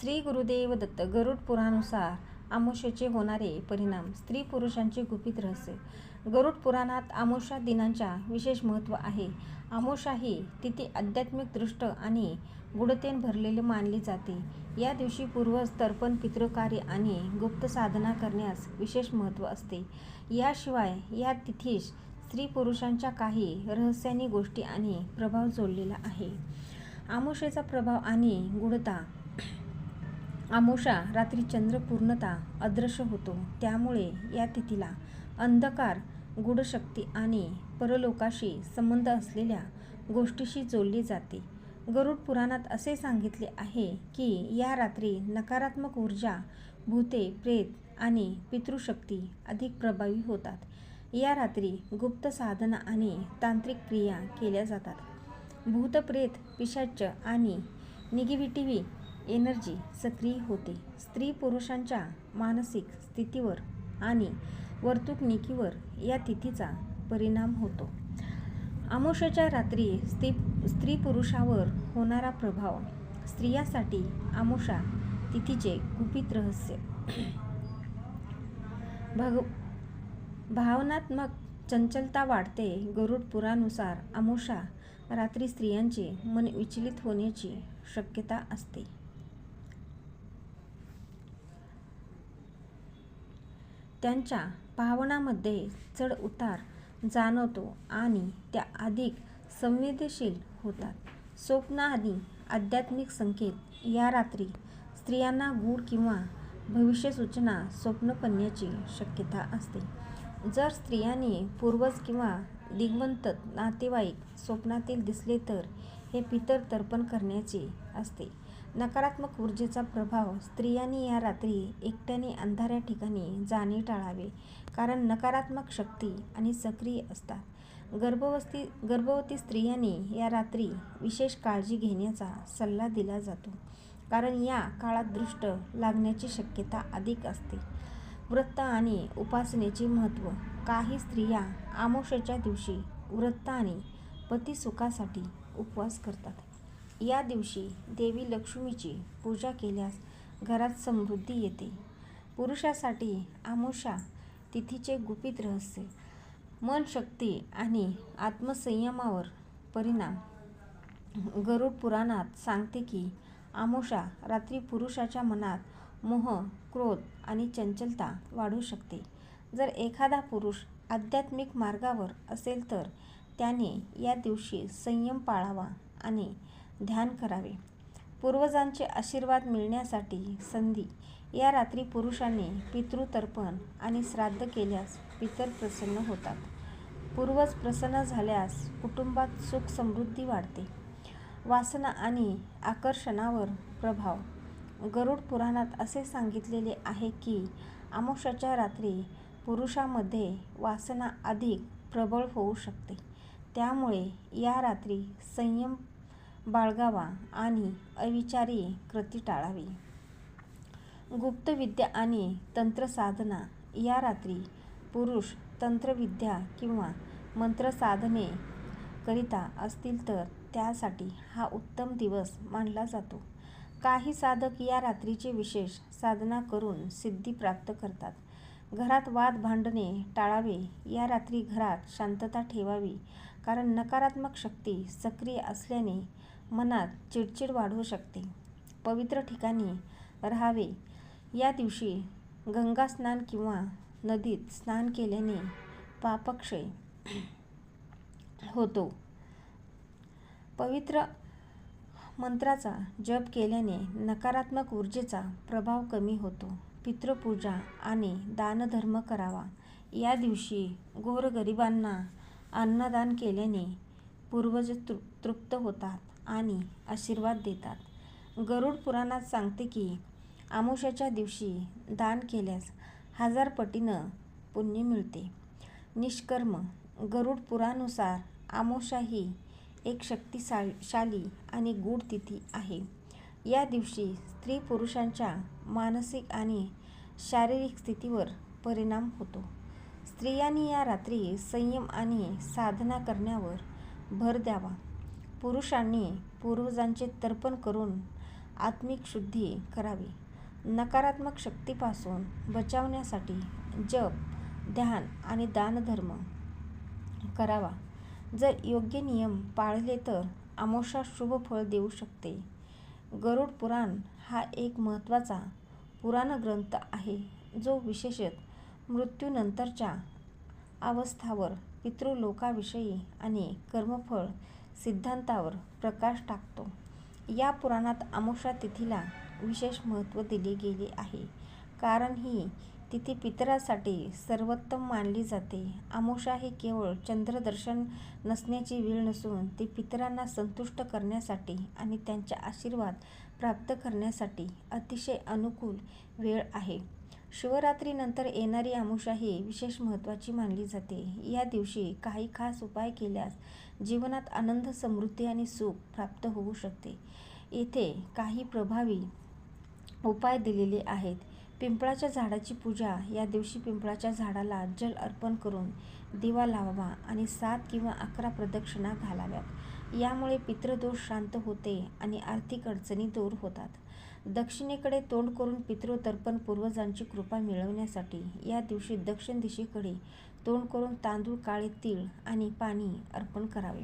श्री गुरुदेव दत्त गरुड पुराणानुसार आमोशेचे होणारे परिणाम स्त्री पुरुषांचे गुपित रहस्य. गरुड पुराणात आमोशा दिनांच्या विशेष महत्त्व आहे. आमोशा ही तिथी आध्यात्मिक दृष्ट आणि गुडतेन भरलेले मानली जाते. या दिवशी पूर्वज तर्पण पितृकार्य आणि गुप्त साधना करण्यास विशेष महत्त्व असते. याशिवाय या तिथीस स्त्री पुरुषांच्या काही रहस्यानी गोष्टी आणि प्रभाव जोडलेला आहे. आमोशेचा प्रभाव आणि गुढता आमोशा रात्री चंद्र पूर्णता अदृश्य होतो. त्यामुळे या तिथीला अंधकार गूढशक्ती आणि परलोकाशी संबंध असलेल्या गोष्टीशी जोडली जाते. गरुड पुराणात असे सांगितले आहे की या रात्री नकारात्मक ऊर्जा भूते प्रेत आणि पितृशक्ती अधिक प्रभावी होतात. या रात्री गुप्त साधना आणि तांत्रिक क्रिया केल्या जातात. भूतप्रेत पिशाच आणि निगेटिव्ही एनर्जी सक्रिय होते. स्त्री पुरुषांच्या मानसिक स्थितीवर आणि वर्तुकनिकीवर या तिथीचा परिणाम होतो. आमोशाच्या रात्री स्त्री स्त्री पुरुषावर होणारा प्रभाव स्त्रियासाठी आमोशा तिथीचे गुपित रहस्य. भग भावनात्मक चंचलता वाढते. गरुड पुरानुसार आमोशा रात्री स्त्रियांचे मन विचलित होण्याची शक्यता असते. त्यांच्या भावनांमध्ये चढ उतार जाणवतो आणि त्या अधिक संवेदनशील होतात. स्वप्न आणि आध्यात्मिक संकेत या रात्री स्त्रियांना गूढ किंवा भविष्यसूचना स्वप्न पडण्याची शक्यता असते. जर स्त्रियांनी पूर्वज किंवा दिग्वंत नातेवाईक स्वप्नातील दिसले तर हे पितर तर्पण करण्याचे असते. नकारात्मक ऊर्जेचा प्रभाव स्त्रियांनी या रात्री एकट्याने अंधाऱ्या ठिकाणी जाणे टाळावे कारण नकारात्मक शक्ती आणि सक्रिय असतात. गर्भवस्ती गर्भवती स्त्रियांनी या रात्री विशेष काळजी घेण्याचा सल्ला दिला जातो कारण या काळात दृष्ट लागण्याची शक्यता अधिक असते. व्रत आणि उपासनेचे महत्त्व काही स्त्रिया आमोशाच्या दिवशी व्रत आणि पतिसुखासाठी उपवास करतात. या दिवशी देवी लक्ष्मीची पूजा केल्यास घरात समृद्धी येते. पुरुषासाठी आमोशा तिथीचे गुपित रहस्य मन शक्ती आणि आत्मसंयमावर परिणाम. गरुड पुराणात सांगते की आमोशा रात्री पुरुषाच्या मनात मोह क्रोध आणि चंचलता वाढू शकते. जर एखादा पुरुष आध्यात्मिक मार्गावर असेल तर त्याने या दिवशी संयम पाळावा आणि ध्यान करावे. पूर्वजांचे आशीर्वाद मिळण्यासाठी संधी. या रात्री पुरुषाने पितृतर्पण आणि श्राद्ध केल्यास पितर प्रसन्न होतात. पूर्वज प्रसन्न झाल्यास कुटुंबात सुख समृद्धी वाढते. वासना आणि आकर्षणावर प्रभाव. गरुड पुराणात असे सांगितलेले आहे की आमोशाच्या रात्री पुरुषामध्ये वासना अधिक प्रबळ होऊ शकते. त्यामुळे या रात्री संयम बाळगावा आणि अविचारी कृती टाळावी. गुप्तविद्या आणि तंत्रसाधना या रात्री पुरुष तंत्रविद्या किंवा मंत्रसाधने करिता असतील तर त्यासाठी हा उत्तम दिवस मानला जातो. काही साधक या रात्रीचे विशेष साधना करून सिद्धी प्राप्त करतात. घरात वाद भांडणे टाळावे या रात्री घरात शांतता ठेवावी कारण नकारात्मक शक्ती सक्रिय असल्याने मनात चिडचिड वाढू शकते. पवित्र ठिकाणी राहावे. या दिवशी गंगा स्नान किंवा नदीत स्नान केल्याने पापक्षय होतो. पवित्र मंत्राचा जप केल्याने नकारात्मक ऊर्जेचा प्रभाव कमी होतो. पितृपूजा आणि दानधर्म करावा. या दिवशी गोरगरिबांना अन्नदान केल्याने पूर्वज तृ तृप्त होतात. आणि आशीर्वाद देतात. गरुड पुराणात सांगते की आमोशाच्या दिवशी दान केल्यास हजार पटीनं पुण्य मिळते. निष्कर्म गरुड पुरानुसार आमोषा ही एक शक्तिशाली आणि गूढ तिथी आहे. या दिवशी स्त्री पुरुषांच्या मानसिक आणि शारीरिक स्थितीवर परिणाम होतो. स्त्रियांनी या रात्री संयम आणि साधना करण्यावर भर द्यावा. पुरुषांनी पूर्वजांचे तर्पण करून आत्मिक शुद्धी करावी. नकारात्मक शक्तीपासून बचावण्यासाठी जप ध्यान आणि दानधर्म करावा. जर योग्य नियम पाळले तर अमावस्या शुभ फळ देऊ शकते. गरुड पुराण हा एक महत्त्वाचा पुराण ग्रंथ आहे जो विशेषत मृत्यूनंतरच्या अवस्थावर पितृलोकाविषयी आणि कर्मफळ सिद्धांतावर प्रकाश टाकतो. या पुराणात अमावस्या तिथीला विशेष महत्त्व दिले गेले आहे. कारण ही तिथी पितरासाठी सर्वोत्तम मानली जाते. अमावस्या ही केवळ चंद्रदर्शन नसण्याची वेळ नसून ती पितरांना संतुष्ट करण्यासाठी आणि त्यांचे आशीर्वाद प्राप्त करण्यासाठी अतिशय अनुकूल वेळ आहे. शिवरात्रीनंतर येणारी आमुषा ही विशेष महत्त्वाची मानली जाते. या दिवशी काही खास उपाय केल्यास जीवनात आनंद समृद्धी आणि सुख प्राप्त होऊ शकते. येथे काही प्रभावी उपाय दिलेले आहेत. पिंपळाच्या झाडाची पूजा या दिवशी पिंपळाच्या झाडाला जल अर्पण करून दिवा लावावा आणि सात किंवा अकरा प्रदक्षिणा घालाव्यात. यामुळे पितृदोष शांत होते आणि आर्थिक अडचणी दूर होतात. दक्षिणेकडे तोंड करून पितृतर्पण पूर्वजांची कृपा मिळवण्यासाठी या दिवशी दक्षिण दिशेकडे तोंड करून तांदूळ काळे तीळ आणि पाणी अर्पण करावे.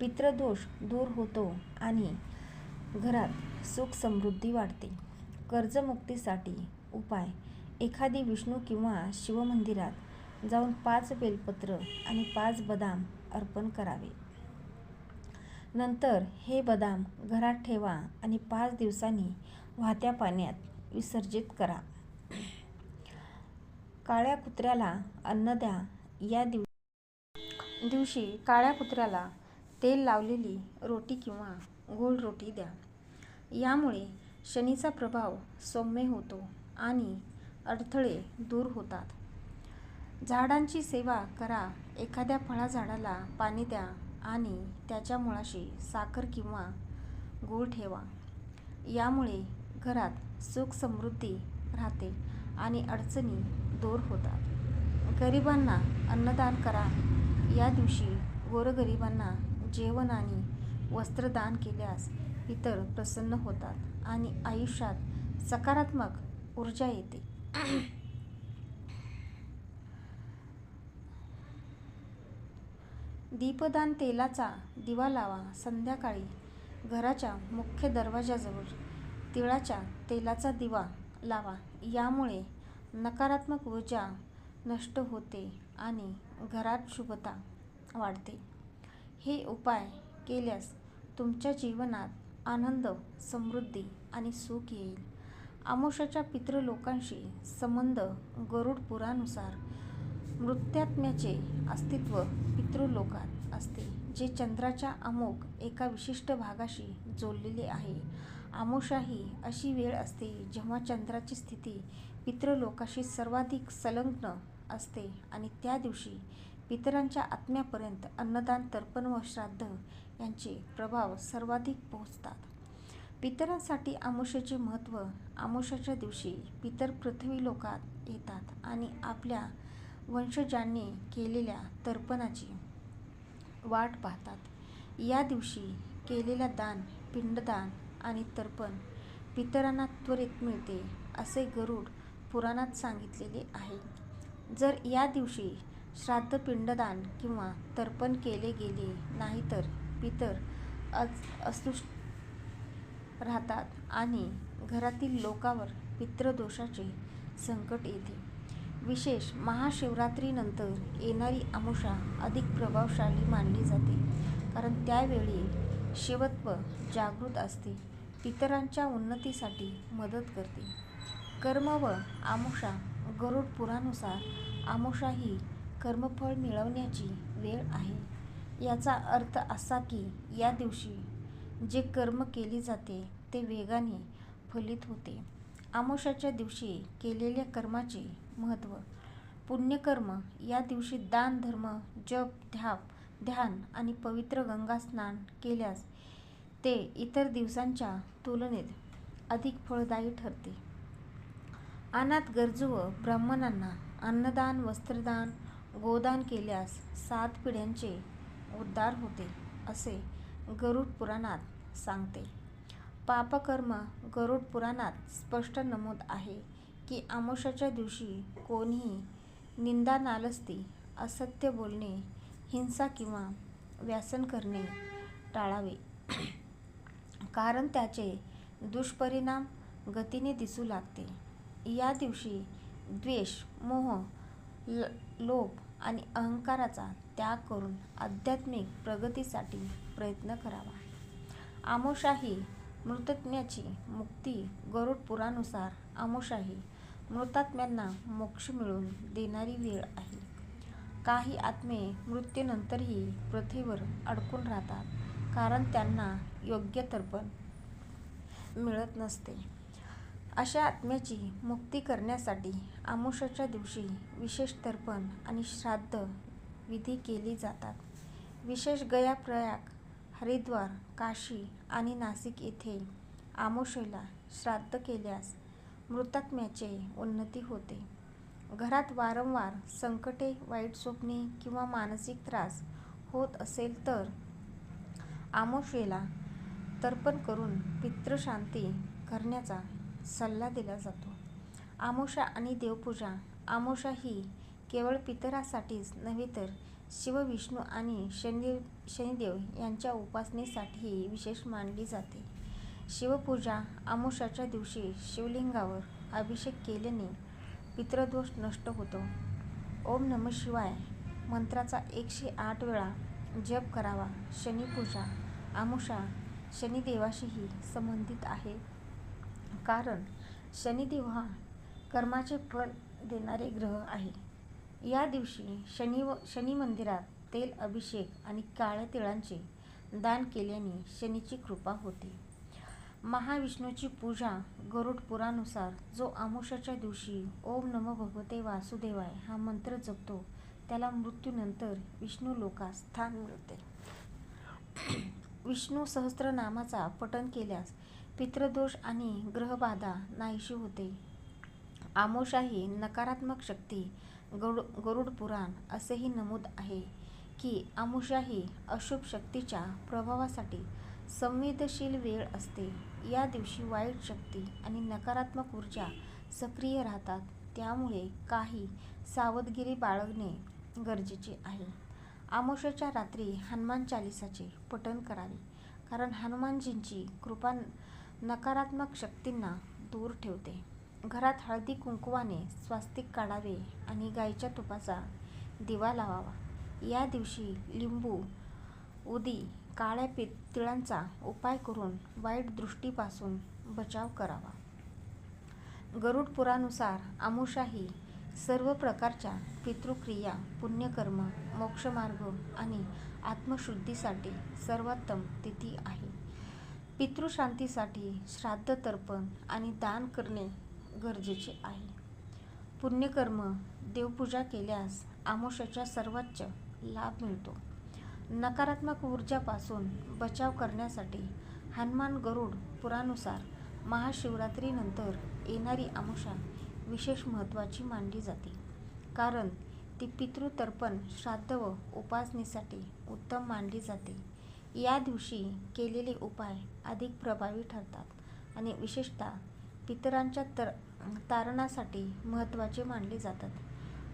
पितृदोष दूर होतो आणि घरात सुख समृद्धी वाढते. कर्जमुक्तीसाठी उपाय एखादी विष्णू किंवा शिवमंदिरात जाऊन पाच बेलपत्र आणि पाच बदाम अर्पण करावे. नंतर हे बदाम घरात ठेवा आणि पाच दिवसांनी वाहत्या पाण्यात विसर्जित करा. काळ्या कुत्र्याला अन्न द्या. या दिव दिवशी काळ्या कुत्र्याला तेल लावलेली रोटी किंवा गोल रोटी द्या. यामुळे शनीचा प्रभाव सौम्य होतो आणि अडथळे दूर होतात. झाडांची सेवा करा. एखाद्या फळाझाडाला पाणी द्या आणि त्याच्या मुळाशी साखर किंवा गूळ ठेवा. यामुळे घरात सुख समृद्धी राहते आणि अडचणी दूर होतात. गरिबांना अन्नदान करा. या दिवशी गोरगरिबांना जेवण आणि वस्त्रदान केल्यास इतर प्रसन्न होतात आणि आयुष्यात सकारात्मक ऊर्जा येते. दीपदान तेलाचा दिवा लावा. संध्याकाळी घराच्या मुख्य दरवाजाजवळ तिळाच्या तेलाचा दिवा लावा. यामुळे नकारात्मक ऊर्जा नष्ट होते आणि घरात शुभता वाढते. हे उपाय केल्यास तुमच्या जीवनात आनंद समृद्धी आणि सुख येईल. आमोशाच्या पितृलोकांशी संबंध गरुड पुरानुसार मृत्यात्म्याचे अस्तित्व पितृलोकात असते जे चंद्राच्या अमोक एका विशिष्ट भागाशी जोडलेले आहे. आमोशाही ही अशी वेळ असते जेव्हा चंद्राची स्थिती पितृलोकाशी सर्वाधिक संलग्न असते आणि त्या दिवशी पितरांच्या आत्म्यापर्यंत अन्नदान तर्पण व श्राद्ध यांचे प्रभाव सर्वाधिक पोहोचतात. पितरांसाठी अमावस्येचे महत्त्व अमावस्येच्या दिवशी पितर पृथ्वी लोकात येतात आणि आपल्या वंशजांनी केलेल्या तर्पणाची वाट पाहतात. या दिवशी केलेल्या दान पिंडदान आणि तर्पण. पितरांना त्वरित मिळते असे गरुड पुराणात सांगितलेले आहे. जर या दिवशी श्राद्ध पिंडदान किंवा तर्पण केले गेले नाही तर पितर असंतुष्ट राहतात आणि घरातील लोकावर पितृदोषाचे संकट येते. विशेष महाशिवरात्रीनंतर येणारी अमावस्या अधिक प्रभावशाली मानली जाते कारण त्यावेळी शिवत्व जागृत असते. इतरांच्या उन्नतीसाठी मदत करते. कर्म व आमोषा गरुड पुरानुसार आमोषा ही कर्मफळ मिळवण्याची वेळ आहे. याचा अर्थ असा की या दिवशी जे कर्म केले जाते ते वेगाने फलित होते. आमोशाच्या दिवशी केलेल्या कर्माचे महत्त्व पुण्यकर्म या दिवशी दान धर्म जप ध्याप ध्यान आणि पवित्र गंगा स्नान केल्यास ते इतर दिवसांच्या तुलनेत अधिक फळदायी ठरते. अनाथ गरजू व ब्राह्मणांना अन्नदान वस्त्रदान गोदान केल्यास सात पिढ्यांचे उद्धार होते असे गरुड पुराणात सांगते. पापकर्म गरुड पुराणात स्पष्ट नमूद आहे की आमोशाच्या दिवशी कोणीही निंदा नालस्ती असत्य बोलणे हिंसा किंवा व्यसन करणे टाळावे. कारण त्याचे दुष्परिणाम गतीने दिसू लागते. या दिवशी द्वेष, मोह, लोभ आणि अहंकाराचा त्याग करून आध्यात्मिक प्रगतीसाठी प्रयत्न करावा. आमोशाही मृतात्म्याची मुक्ती गरुड पुरानुसार आमोशाही मृतात्म्यांना मोक्ष मिळवून देणारी वेळ आहे. काही आत्मे मृत्यूनंतरही पृथ्वीवर अडकून राहतात कारण त्यांना योग्य तर्पण मिळत नसते. अशा आत्म्याची मुक्ती करण्यासाठी आमुषाच्या दिवशी विशेष तर्पण आणि श्राद्ध विधी केली जातात. विशेष गया, प्रयाग, हरिद्वार, काशी आणि नाशिक येथे आमुषेला श्राद्ध केल्यास मृतात्म्याचे उन्नती होते. घरात वारंवार संकटे, वाईट स्वप्ने किंवा मानसिक त्रास होत असेल तर आमुषेला तर्पण करून पितृशांती करण्याचा सल्ला दिला जातो. अमावास्या आणि देवपूजा अमावास्या ही केवळ पितरासाठीच नव्हे तर शिव, विष्णू आणि शनिदेव शनिदेव यांच्या उपासनेसाठीही विशेष मानली जाते. शिवपूजा आमोशाच्या दिवशी शिवलिंगावर अभिषेक केल्याने पितृदोष नष्ट होतो. ओम नमः शिवाय मंत्राचा एकशे आठ वेळा जप करावा. शनीपूजा आमुषा शनिदेवाशीही संबंधित आहे कारण शनिदेव हा कर्माचे फल देणारे ग्रह आहे. या दिवशी शनिमंदिरात तेल अभिषेक आणि काळ्या तिळांचे दान केल्याने शनीची कृपा होते. महाविष्णूची पूजा गरुड पुरानुसार जो आमुषाच्या दिवशी ओम नमो भगवते वासुदेवाय हा मंत्र जपतो त्याला मृत्यूनंतर विष्णू लोकास स्थान मिळते. विष्णू सहस्रनामाचा पठण केल्यास पितृदोष आणि ग्रहबाधा नाहीशी होते. आमोशाही ही नकारात्मक शक्ती गरुड पुराण असेही नमूद आहे की अमावास्या ही अशुभ शक्तीच्या प्रभावासाठी संवेदनशील वेळ असते. या दिवशी वाईट शक्ती आणि नकारात्मक ऊर्जा सक्रिय राहतात त्यामुळे काही सावधगिरी बाळगणे गरजेचे आहे. अमावास्येच्या रात्री हनुमान चालिसाचे पठण करावे कारण हनुमानजींची कृपा नकारात्मक शक्तींना दूर ठेवते. घरात हळदी कुंकवाने स्वास्तिक काढावे आणि गाईच्या तुपाचा दिवा लावावा. या दिवशी लिंबू, उदी, काळ्या तिळाचा उपाय करून वाईट दृष्टीपासून बचाव करावा. गरुड पुरानुसार आमुषाही ही सर्व प्रकारच्या पितृक्रिया, पुण्यकर्म, मोक्षमार्ग आणि आत्मशुद्धीसाठी सर्वोत्तम तिथी आहे. पितृशांतीसाठी श्राद्ध, तर्पण आणि दान करणे गरजेचे आहे. पुण्यकर्म देवपूजा केल्यास अमावास्येचा सर्वोच्च लाभ मिळतो. नकारात्मक ऊर्जापासून बचाव करण्यासाठी हनुमान गरुड पुरानुसार महाशिवरात्रीनंतर येणारी आमोशा विशेष महत्त्वाची मानली जाते कारण ती पितृ-तर्पण, श्राद्ध व उपासनेसाठी उत्तम मानली जाते. या दिवशी केलेले उपाय अधिक प्रभावी ठरतात आणि विशेषतः पितरांच्या तर तारणासाठी महत्त्वाचे मानले जातात.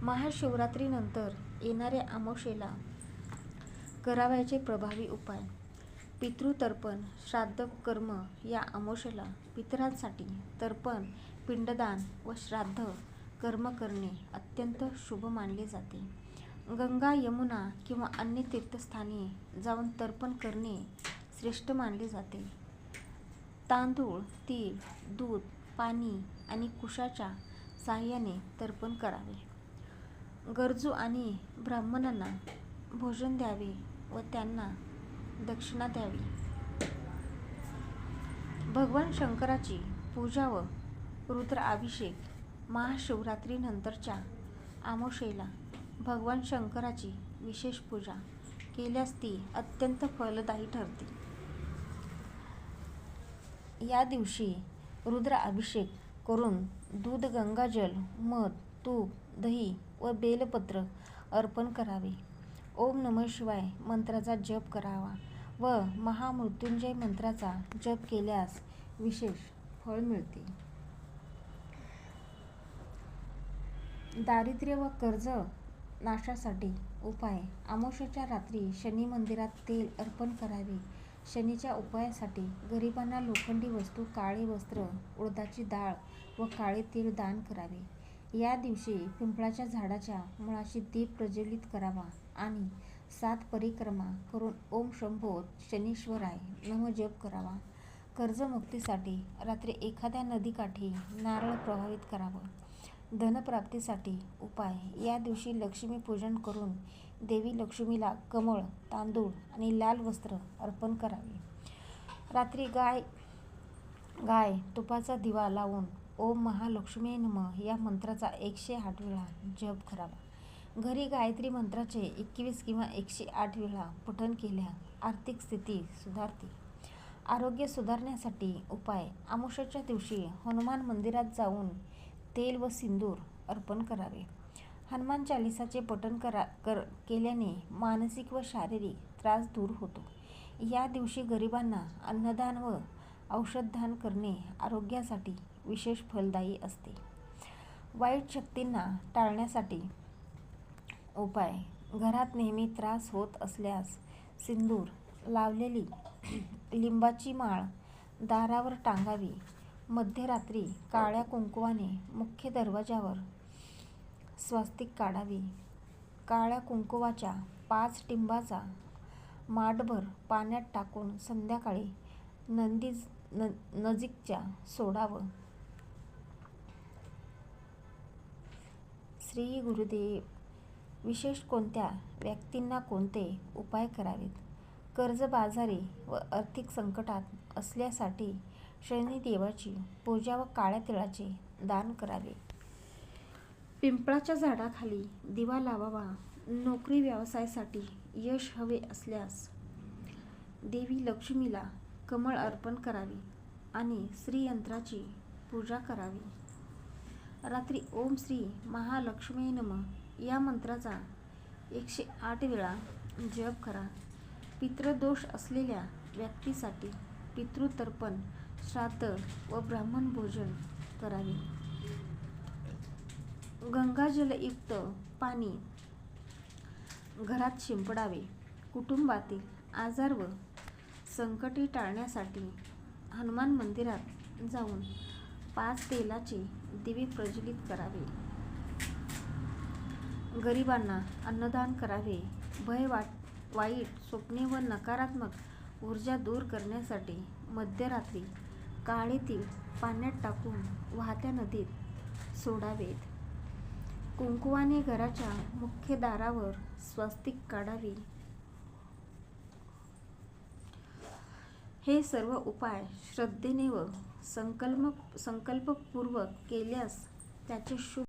महाशिवरात्रीनंतर येणाऱ्या आमोशेला करावयाचे प्रभावी उपाय पितृ-तर्पण, श्राद्ध कर्म या अमोशेला पितरांसाठी तर्पण, पिंडदान व श्राद्ध कर्म करणे अत्यंत शुभ मानले जाते. गंगा, यमुना किंवा अन्य तीर्थस्थानी जाऊन तर्पण करणे श्रेष्ठ मानले जाते. तांदूळ, तीळ, दूध, पाणी आणि कुशाच्या साहाय्याने तर्पण करावे. गरजू आणि ब्राह्मणांना भोजन द्यावे व त्यांना दक्षिणा द्यावी. भगवान शंकराची पूजा व रुद्राभिषेक महाशिवरात्रीनंतरच्या आमोशेला भगवान शंकराची विशेष पूजा केल्यास ती अत्यंत फलदायी ठरते. या दिवशी रुद्राभिषेक करून दूध, गंगाजल, मध, तूप, दही व बेलपत्र अर्पण करावे. ओम नमः शिवाय मंत्राचा जप करावा व महामृत्युंजय मंत्राचा जप केल्यास विशेष फळ मिळते दारिद्र्य व कर्ज नाशासाठी उपाय. आमोशाच्या रात्री शनी मंदिरात तेल अर्पण करावे. शनीच्या उपायासाठी गरिबांना लोखंडी वस्तू काळे वस्त्र उडदाची डाळ व काळे तेल दान करावे. या दिवशी पिंपळाच्या झाडाच्या मुळाशी दीप प्रज्वलित करावा आणि सात परिक्रमा करून ओम शंभो शनीश्वराय नम जप करावा. कर्जमुक्तीसाठी रात्री एखाद्या नदीकाठी नारळ प्रवाहित करावं. धनप्राप्तीसाठी उपाय. या दिवशी लक्ष्मीपूजन करून देवी लक्ष्मीला कमळ तांदूळ आणि लाल वस्त्र अर्पण करावे. रात्री गाय गाय तुपाचा दिवा लावून ओम महालक्ष्मी नम या मंत्राचा एकशे आठ वेळा जप करावा. घरी गायत्री मंत्राचे एकवीस किंवा एकशे आठ वेळा पठण केल्या आर्थिक स्थिती सुधारते. आरोग्य सुधारण्यासाठी उपाय. आमुष्याच्या दिवशी हनुमान मंदिरात जाऊन तेल व सिंदूर अर्पण करावे. हनुमान चालिसाचे पठण करा कर केल्याने मानसिक व शारीरिक त्रास दूर होतो. या दिवशी गरिबांना अन्नदान व औषधदान करणे आरोग्यासाठी विशेष फलदायी असते. वाईट शक्तींना टाळण्यासाठी उपाय. घरात नेहमी त्रास होत असल्यास सिंदूर लावलेली लिंबाची माळ दारावर टांगावी. मध्यरात्री काळ्या कुंकवाने मुख्य दरवाजावर स्वास्तिक काढावी. काळ्या कुंकवाच्या पाच टिंबाचा माठभर पाण्यात टाकून संध्याकाळी नंदी न नजीकच्या सोडावं. श्री गुरुदेव विशेष कोणत्या व्यक्तींना कोणते उपाय करावेत? कर्जबाजारी व आर्थिक संकटात असल्यासाठी शनिदेवाची पूजा व काळ्या तिळाचे दान करावे. पिंपळाच्या झाडाखाली दिवा लावावा. नोकरी व्यवसायासाठी यश हवे असल्यास देवी लक्ष्मीला कमळ अर्पण करावी आणि श्रीयंत्राची पूजा करावी. रात्री ओम श्री महालक्ष्मी नम. या मंत्राचा एकशे आठ वेळा जप करा. पितृदोष असलेल्या व्यक्तीसाठी पितृतर्पण श्राद्ध व ब्राह्मण भोजन करावे. गंगाजलयुक्त पाणी घरात शिंपडावे. कुटुंबातील आजार व संकटे टाळण्यासाठी हनुमान मंदिरात जाऊन पाच तेलाचे दिवे प्रज्वलित करावे. गरिबांना अन्नदान करावे. भय वाट वाईट स्वप्ने व नकारात्मक ऊर्जा दूर करण्यासाठी मध्यरात्री काळे तीळ पाण्यात टाकून वाहत्या नदीत सोडावेत. कुंकुवाने घराच्या मुख्य दारावर स्वस्तिक काढावी. हे सर्व उपाय श्रद्धेने व संकल्प संकल्पपूर्वक केल्यास त्याचे शुभ